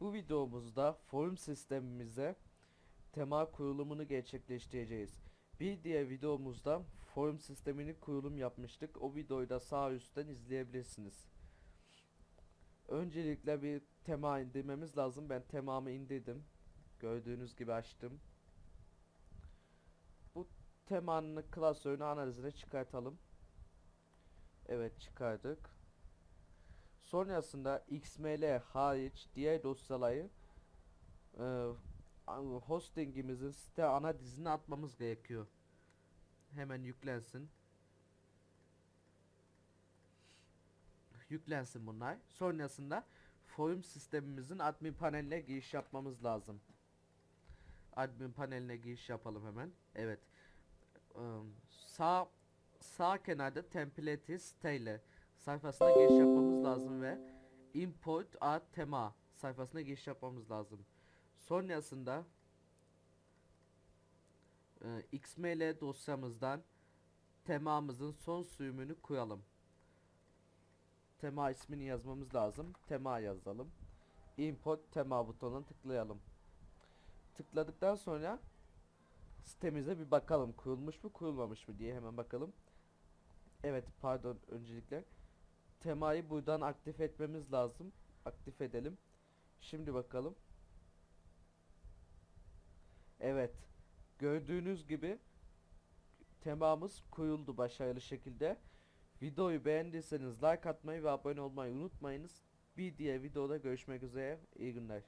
videomuzda forum sistemimize tema kurulumunu gerçekleştireceğiz. Bir diğer videomuzda forum sistemini kurulum yapmıştık. O videoyu da sağ üstten izleyebilirsiniz. Öncelikle bir tema indirmemiz lazım. Ben temamı indirdim. Gördüğünüz gibi açtım. Bu temanın klasörünü analizine çıkartalım. Evet çıkardık. Sonrasında XML hariç diğer dosyaları e, hostingimizin site ana dizine atmamız gerekiyor. Hemen yüklensin. Yüklensin bunlar. Sonrasında forum sistemimizin admin paneline giriş yapmamız lazım. Admin paneline giriş yapalım hemen. Evet. Eee, sağ sağ kenarda template siteyle sayfasına giriş yapmamız lazım ve import a tema sayfasına giriş yapmamız lazım. Sonrasında e, XML dosyamızdan temamızın son sürümünü koyalım. Tema ismini yazmamız lazım. Tema yazalım. Import tema butonuna tıklayalım. Tıkladıktan sonra sitemize bir bakalım kurulmuş mu kurulmamış mı diye hemen bakalım. Evet pardon öncelikle temayı buradan aktif etmemiz lazım. Aktif edelim. Şimdi bakalım. Evet. Gördüğünüz gibi temamız koyuldu başarılı şekilde. Videoyu beğendiyseniz like atmayı ve abone olmayı unutmayınız. Bir diğer videoda görüşmek üzere. İyi günler.